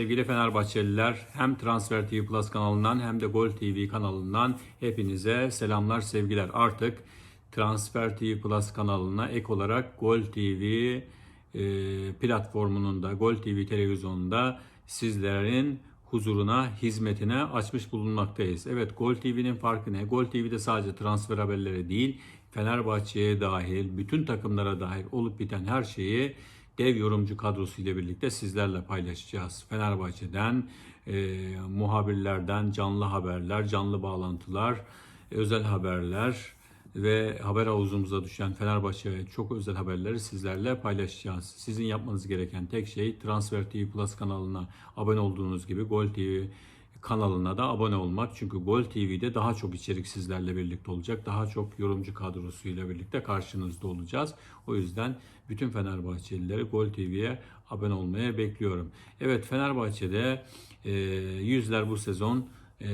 Sevgili Fenerbahçeliler hem Transfer TV Plus kanalından hem de Gol TV kanalından hepinize selamlar sevgiler. Artık Transfer TV Plus kanalına ek olarak Gol TV e, platformunun da Gol TV televizyonunda sizlerin huzuruna, hizmetine açmış bulunmaktayız. Evet Gol TV'nin farkı ne? Gol TV'de sadece transfer haberleri değil, Fenerbahçe'ye dahil, bütün takımlara dahil olup biten her şeyi dev yorumcu kadrosu ile birlikte sizlerle paylaşacağız. Fenerbahçe'den, e, muhabirlerden canlı haberler, canlı bağlantılar, özel haberler ve haber havuzumuza düşen Fenerbahçe çok özel haberleri sizlerle paylaşacağız. Sizin yapmanız gereken tek şey Transfer TV Plus kanalına abone olduğunuz gibi Gol TV kanalına da abone olmak. Çünkü Gol TV'de daha çok içerik sizlerle birlikte olacak. Daha çok yorumcu kadrosuyla birlikte karşınızda olacağız. O yüzden bütün Fenerbahçelileri Gol TV'ye abone olmaya bekliyorum. Evet Fenerbahçe'de e, yüzler bu sezon e,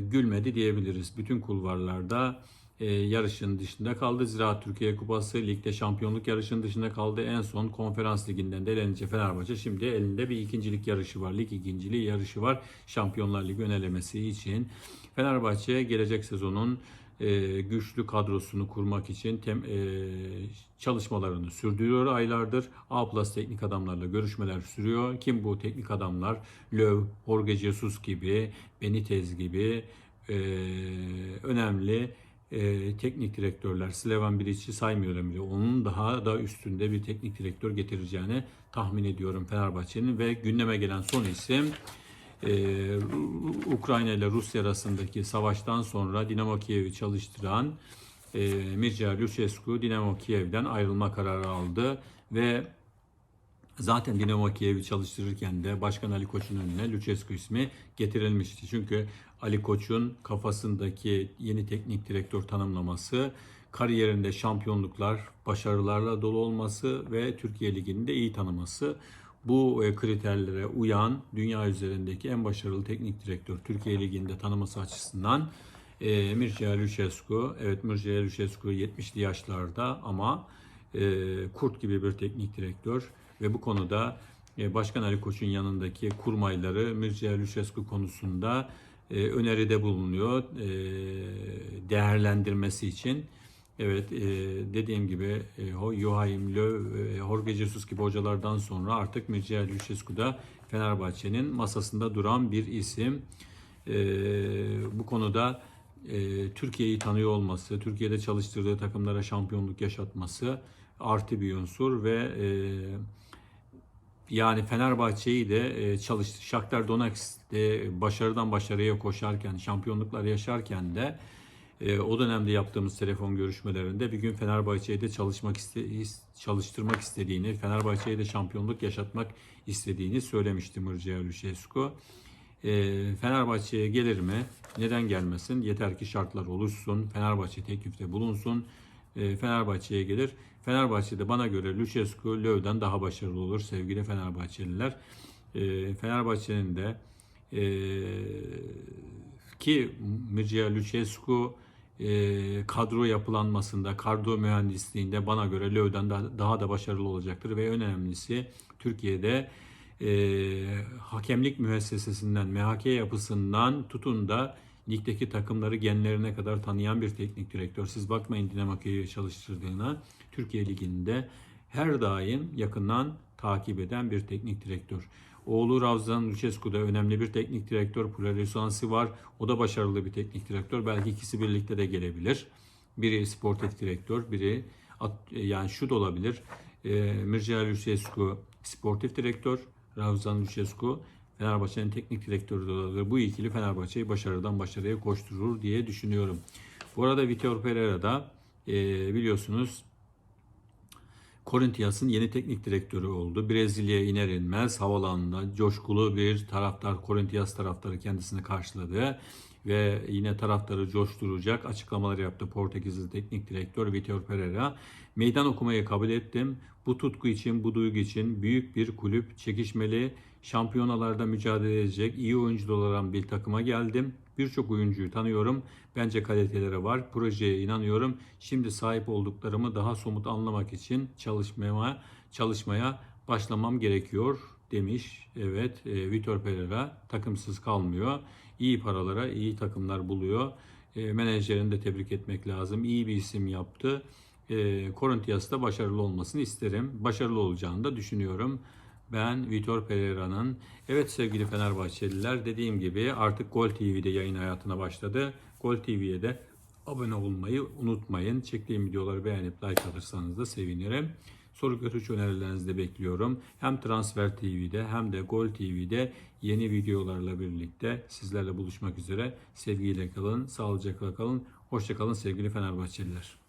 gülmedi diyebiliriz. Bütün kulvarlarda e, yarışın dışında kaldı. Ziraat Türkiye Kupası ligde şampiyonluk yarışının dışında kaldı. En son konferans liginden de elenince Fenerbahçe şimdi elinde bir ikincilik yarışı var. Lig ikinciliği yarışı var. Şampiyonlar Ligi önelemesi için. Fenerbahçe gelecek sezonun e, güçlü kadrosunu kurmak için tem, e, çalışmalarını sürdürüyor aylardır. A Plus teknik adamlarla görüşmeler sürüyor. Kim bu teknik adamlar? Löw, Jorge Jesus gibi, Benitez gibi e, önemli e, teknik direktörler Slevan Bilic'i saymıyorum bile. Onun daha da üstünde bir teknik direktör getireceğini tahmin ediyorum Fenerbahçe'nin ve gündeme gelen son isim e, Ukrayna ile Rusya arasındaki savaştan sonra Dinamo Kiev'i çalıştıran e, Mircea Lucescu Dinamo Kiev'den ayrılma kararı aldı ve Zaten Dinamo Kiev'i çalıştırırken de Başkan Ali Koç'un önüne Lucescu ismi getirilmişti. Çünkü Ali Koç'un kafasındaki yeni teknik direktör tanımlaması kariyerinde şampiyonluklar, başarılarla dolu olması ve Türkiye Ligi'ni de iyi tanıması. Bu e, kriterlere uyan dünya üzerindeki en başarılı teknik direktör Türkiye Ligi'nde tanıması açısından e, Mircea Lucescu. Evet Mircea Lucescu 70'li yaşlarda ama e, kurt gibi bir teknik direktör ve bu konuda Başkan Ali Koç'un yanındaki kurmayları Mircea Lucescu konusunda e, öneride bulunuyor e, değerlendirmesi için. Evet dediğim gibi Joachim Löw, Jorge Jesus gibi hocalardan sonra artık Mircea Lucescu da Fenerbahçe'nin masasında duran bir isim. Bu konuda Türkiye'yi tanıyor olması, Türkiye'de çalıştırdığı takımlara şampiyonluk yaşatması artı bir unsur ve yani Fenerbahçe'yi de e, çalıştı. Shakhtar Donetsk'te başarıdan başarıya koşarken, şampiyonluklar yaşarken de e, o dönemde yaptığımız telefon görüşmelerinde bir gün Fenerbahçe'yi de çalışmak iste, çalıştırmak istediğini, Fenerbahçe'ye de şampiyonluk yaşatmak istediğini söylemişti Mircea Lucescu. E, Fenerbahçe'ye gelir mi? Neden gelmesin? Yeter ki şartlar oluşsun. Fenerbahçe teklifte bulunsun. E, Fenerbahçe'ye gelir. Fenerbahçe'de bana göre Lucescu Löw'den daha başarılı olur sevgili Fenerbahçeliler. E, Fenerbahçe'nin de e, ki Mircea Lucescu kadro yapılanmasında, kadro mühendisliğinde bana göre Löw'den daha da başarılı olacaktır ve önemlisi Türkiye'de hakemlik müessesesinden, MHK yapısından tutun da ligdeki takımları genlerine kadar tanıyan bir teknik direktör. Siz bakmayın Dinamo Kiev'i çalıştırdığına. Türkiye Ligi'nde her daim yakından takip eden bir teknik direktör. Oğlu Ravzan Lucescu da önemli bir teknik direktör. Pularisansı var. O da başarılı bir teknik direktör. Belki ikisi birlikte de gelebilir. Biri sportif direktör, biri yani şu da olabilir. E, Mircea Lucescu sportif direktör, Ravzan Lucescu Fenerbahçe'nin teknik direktörü de olabilir. Bu ikili Fenerbahçe'yi başarıdan başarıya koşturur diye düşünüyorum. Bu arada Vitor Pereira da e, biliyorsunuz Corinthians'ın yeni teknik direktörü oldu. Brezilya'ya iner inmez havalanında coşkulu bir taraftar, Corinthians taraftarı kendisini karşıladı ve yine taraftarı coşturacak açıklamalar yaptı Portekizli teknik direktör Vitor Pereira. Meydan okumayı kabul ettim. Bu tutku için, bu duygu için büyük bir kulüp, çekişmeli, şampiyonalarda mücadele edecek iyi oyuncular olan bir takıma geldim. Birçok oyuncuyu tanıyorum. Bence kaliteleri var. Projeye inanıyorum. Şimdi sahip olduklarımı daha somut anlamak için çalışmaya çalışmaya başlamam gerekiyor demiş. Evet, e, Vitor Pereira takımsız kalmıyor. İyi paralara iyi takımlar buluyor. E, menajerini de tebrik etmek lazım. İyi bir isim yaptı. E, Corinthians'ta başarılı olmasını isterim. Başarılı olacağını da düşünüyorum. Ben Vitor Pereira'nın. Evet sevgili Fenerbahçeliler dediğim gibi artık Gol TV'de yayın hayatına başladı. Gol TV'ye de abone olmayı unutmayın. Çektiğim videoları beğenip like alırsanız da sevinirim. Soru görüş önerilerinizi de bekliyorum. Hem Transfer TV'de hem de Gol TV'de yeni videolarla birlikte sizlerle buluşmak üzere. Sevgiyle kalın, sağlıcakla kalın. Hoşça kalın sevgili Fenerbahçeliler.